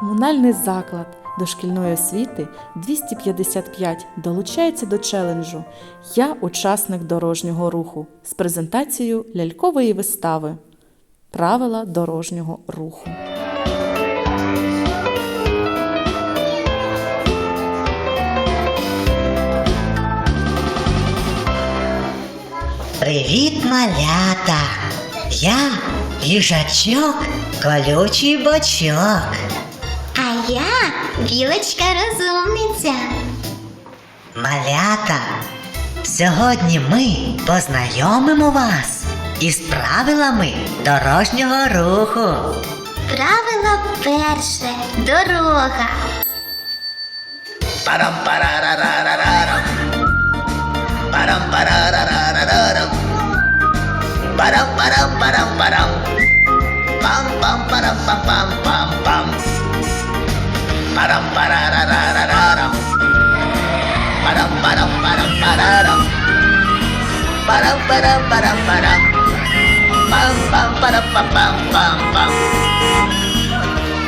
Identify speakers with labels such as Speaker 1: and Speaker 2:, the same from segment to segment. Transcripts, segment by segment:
Speaker 1: Комунальний заклад дошкільної освіти 255 долучається до челенджу Я учасник дорожнього руху з презентацією лялькової вистави Правила дорожнього руху.
Speaker 2: Привіт, малята! Я їжачок, колючий бочок.
Speaker 3: Я білочка розумниця.
Speaker 2: Малята, сьогодні ми познайомимо вас із правилами дорожнього руху.
Speaker 3: Правило перше дорога.
Speaker 4: Парам парарарарарам. Парам парарарарарам. Парам парам парам парам. Пам пам парам пам пам.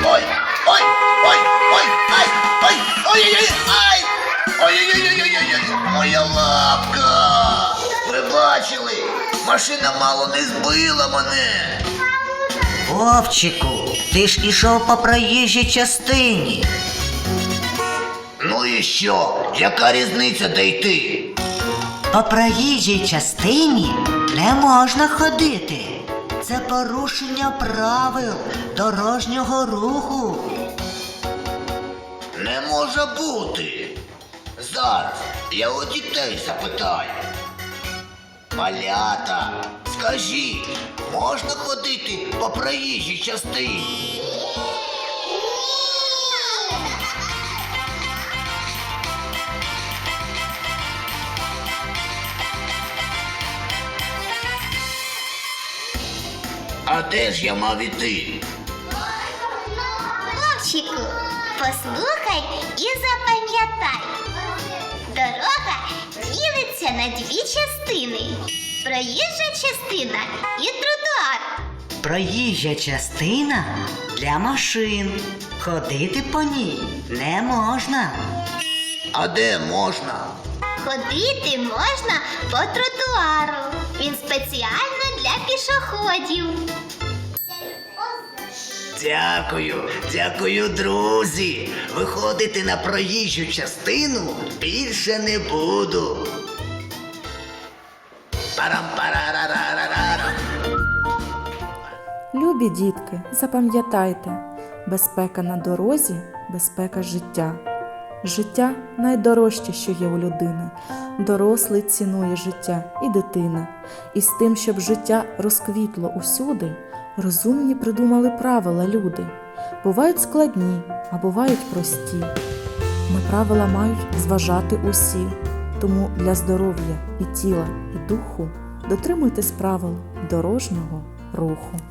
Speaker 4: Ой, ой, ой, ой, ай, ой, ой, ой, ай, ой, ой, ой, ой, ой, ой, ой, моя лапка. Ви бачили? Машина мало не збила мене.
Speaker 2: Вовчику, ти ж ішов по проїжджій частині.
Speaker 4: Ну і що? Яка різниця де йти?
Speaker 2: По проїжджій частині не можна ходити. Це порушення правил дорожнього руху.
Speaker 4: Не може бути. Зараз я у дітей запитаю. Малята, скажіть, можна ходити по проїжджій частині? А де ж я мав іти?
Speaker 3: Вовчику, послухай і запам'ятай. Дорога ділиться на дві частини. Проїжджа частина і тротуар.
Speaker 2: Проїжджа частина для машин. Ходити по ній не можна.
Speaker 4: А де можна?
Speaker 3: Ходити можна по тротуару. Він спеціально для пішоходів.
Speaker 4: Дякую, дякую, друзі. Виходити на проїжджу частину більше не буду. парам
Speaker 1: Любі дітки, запам'ятайте, безпека на дорозі безпека життя. Життя найдорожче, що є у людини. Дорослий цінує життя і дитина. І з тим, щоб життя розквітло усюди, розумні придумали правила люди. Бувають складні, а бувають прості. На правила мають зважати усі. Тому для здоров'я і тіла, і духу дотримуйтесь правил дорожнього руху.